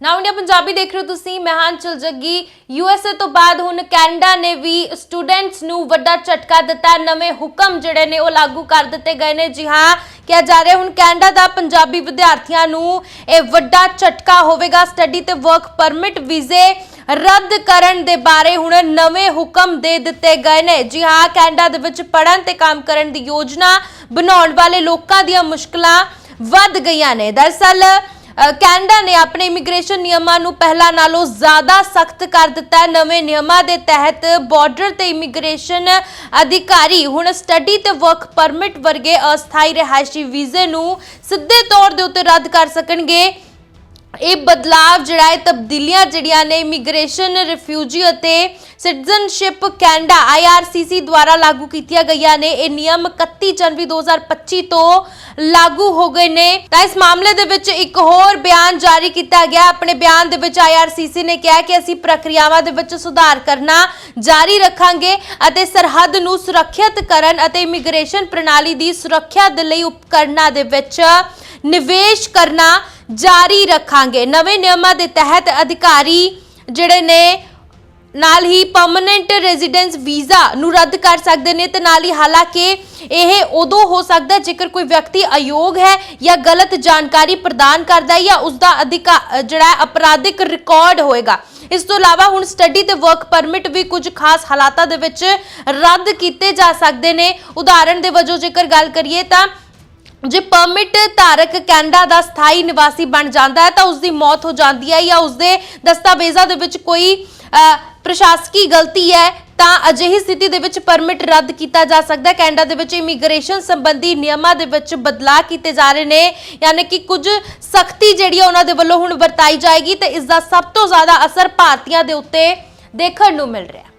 ਨਾਉ ਇੰਡੀਆ ਪੰਜਾਬੀ ਦੇਖ ਰਹੇ ਹੋ ਤੁਸੀਂ ਮੈਂ ਹਾਂ ਚਲ ਜੱਗੀ ਯੂਐਸਏ ਤੋਂ ਬਾਅਦ ਹੁਣ ਕੈਨੇਡਾ ਨੇ ਵੀ ਸਟੂਡੈਂਟਸ ਨੂੰ ਵੱਡਾ ਝਟਕਾ ਦਿੱਤਾ ਨਵੇਂ ਹੁਕਮ ਜਿਹੜੇ ਨੇ ਉਹ ਲਾਗੂ ਕਰ ਦਿੱਤੇ ਗਏ ਨੇ ਜੀ ਹਾਂ ਕਿਹਾ ਜਾ ਰਿਹਾ ਹੁਣ ਕੈਨੇਡਾ ਦਾ ਪੰਜਾਬੀ ਵਿਦਿਆਰਥੀਆਂ ਨੂੰ ਇਹ ਵੱਡਾ ਝਟਕਾ ਹੋਵੇਗਾ ਸਟੱਡੀ ਤੇ ਵਰਕ ਪਰਮਿਟ ਵੀਜ਼ੇ ਰੱਦ ਕਰਨ ਦੇ ਬਾਰੇ ਹੁਣ ਨਵੇਂ ਹੁਕਮ ਦੇ ਦਿੱਤੇ ਗਏ ਨੇ ਜੀ ਹਾਂ ਕੈਨੇਡਾ ਦੇ ਵਿੱਚ ਪੜ੍ਹਨ ਤੇ ਕੰਮ ਕਰਨ ਦੀ ਯੋਜਨਾ ਬਣਾਉਣ ਵਾਲੇ ਲੋਕਾਂ ਦੀਆਂ ਮੁਸ਼ਕਲਾਂ ਵੱਧ ਗਈਆਂ ਨੇ ਦਰਅਸਲ ਕੈਨੇਡਾ ਨੇ ਆਪਣੇ ਇਮੀਗ੍ਰੇਸ਼ਨ ਨਿਯਮਾਂ ਨੂੰ ਪਹਿਲਾਂ ਨਾਲੋਂ ਜ਼ਿਆਦਾ ਸਖਤ ਕਰ ਦਿੱਤਾ। ਹੈ ਨਵੇਂ ਨਿਯਮਾਂ ਦੇ ਤਹਿਤ ਬਾਰਡਰ ਤੇ ਇਮੀਗ੍ਰੇਸ਼ਨ ਅਧਿਕਾਰੀ ਹੁਣ ਸਟੱਡੀ ਤੇ ਵਰਕ ਪਰਮਿਟ ਵਰਗੇ ਅਸਥਾਈ ਰਿਹਾਇਸ਼ੀ ਵੀਜ਼ੇ ਨੂੰ ਸਿੱਧੇ ਤੌਰ ਦੇ ਉੱਤੇ ਰੱਦ ਕਰ ਸਕਣਗੇ। ਇਹ ਬਦਲਾਵ ਜਿਹੜਾ ਹੈ, ਤਬਦੀਲੀਆਂ ਜਿਹੜੀਆਂ ਨੇ ਇਮੀਗ੍ਰੇਸ਼ਨ ਰਿਫਿਊਜੀ ਅਤੇ ਸਿਟੀਜ਼ਨਸ਼ਿਪ ਕੈਨੇਡਾ IRCC ਦੁਆਰਾ ਲਾਗੂ ਕੀਤੀਆਂ ਗਈਆਂ ਨੇ। ਇਹ ਨਿਯਮ 31 ਜਨਵਰੀ 2025 ਤੋਂ ਲਾਗੂ ਹੋ ਗਏ ਨੇ। ਤਾਂ ਇਸ ਮਾਮਲੇ ਦੇ ਵਿੱਚ ਇੱਕ ਹੋਰ ਬਿਆਨ ਜਾਰੀ ਕੀਤਾ ਗਿਆ। ਆਪਣੇ ਬਿਆਨ ਦੇ ਵਿੱਚ IRCC ਨੇ ਕਿਹਾ ਕਿ ਅਸੀਂ ਪ੍ਰਕਿਰਿਆਵਾਂ ਦੇ ਵਿੱਚ ਸੁਧਾਰ ਕਰਨਾ ਜਾਰੀ ਰੱਖਾਂਗੇ ਅਤੇ ਸਰਹੱਦ ਨੂੰ ਸੁਰੱਖਿਅਤ ਕਰਨ ਅਤੇ ਇਮੀਗ੍ਰੇਸ਼ਨ ਪ੍ਰਣਾਲੀ ਦੀ ਸੁਰੱਖਿਆ ਦੇ ਲਈ ਉਪਕਰਨਾਂ ਦੇ ਵਿੱਚ ਨਿਵੇਸ਼ ਕਰਨਾ ਜਾਰੀ ਰੱਖਾਂਗੇ। ਨਵੇਂ ਨਿਯਮਾਂ ਦੇ ਤਹਿਤ ਅਧਿਕਾਰੀ ਜਿਹੜੇ ਨੇ, ਨਾਲ ਹੀ ਪਰਮਨੈਂਟ ਰੈਜ਼ੀਡੈਂਸ ਵੀਜ਼ਾ ਨੂੰ ਰੱਦ ਕਰ ਸਕਦੇ ਨੇ ਤੇ ਨਾਲ ਹੀ ਹਾਲਾਂਕਿ ਇਹ ਉਦੋਂ ਹੋ ਸਕਦਾ ਜੇਕਰ ਕੋਈ ਵਿਅਕਤੀ ਅਯੋਗ ਹੈ ਜਾਂ ਗਲਤ ਜਾਣਕਾਰੀ ਪ੍ਰਦਾਨ ਕਰਦਾ ਹੈ ਜਾਂ ਉਸ ਦਾ ਅਧਿਕਾਰ ਜਿਹੜਾ ਹੈ, ਅਪਰਾਧਿਕ ਰਿਕਾਰਡ ਹੋਏਗਾ। ਇਸ ਤੋਂ ਇਲਾਵਾ ਹੁਣ ਸਟੱਡੀ ਤੇ ਵਰਕ ਪਰਮਿਟ ਵੀ ਕੁਝ ਖਾਸ ਹਾਲਾਤਾਂ ਦੇ ਵਿੱਚ ਰੱਦ ਕੀਤੇ ਜਾ ਸਕਦੇ ਨੇ। ਉਦਾਹਰਣ ਦੇ ਵਜੋਂ ਜੇਕਰ ਗੱਲ ਕਰੀਏ ਤਾਂ ਜੇ ਪਰਮਿਟ ਧਾਰਕ ਕੈਨੇਡਾ ਦਾ ਸਥਾਈ ਨਿਵਾਸੀ ਬਣ ਜਾਂਦਾ ਹੈ, ਤਾਂ ਉਸ ਦੀ ਮੌਤ ਹੋ ਜਾਂਦੀ ਹੈ ਜਾਂ ਉਸ ਦੇ ਦਸਤਾਵੇਜ਼ਾਂ ਦੇ ਵਿੱਚ ਕੋਈ ਪ੍ਰਸ਼ਾਸਕੀ ਗਲਤੀ ਹੈ, ਤਾਂ ਅਜਿਹੀ ਸਥਿਤੀ ਦੇ ਵਿੱਚ ਪਰਮਿਟ ਰੱਦ ਕੀਤਾ ਜਾ ਸਕਦਾ ਹੈ। ਕੈਨੇਡਾ ਦੇ ਵਿੱਚ ਇਮੀਗ੍ਰੇਸ਼ਨ ਸੰਬੰਧੀ ਨਿਯਮਾਂ ਦੇ ਵਿੱਚ ਬਦਲਾਅ ਕੀਤੇ ਜਾ ਰਹੇ ਨੇ, ਯਾਨੀ ਕਿ ਕੁਝ ਸਖਤੀ ਜਿਹੜੀ ਹੈ ਉਹਨਾਂ ਦੇ ਵੱਲੋਂ ਹੁਣ ਵਰਤਾਈ ਜਾਏਗੀ, ਤੇ ਇਸ ਦਾ ਸਭ ਤੋਂ ਜ਼ਿਆਦਾ ਅਸਰ ਭਾਰਤੀਆਂ ਦੇ ਉੱਤੇ ਦੇਖਣ ਨੂੰ ਮਿਲ ਰਿਹਾ ਹੈ।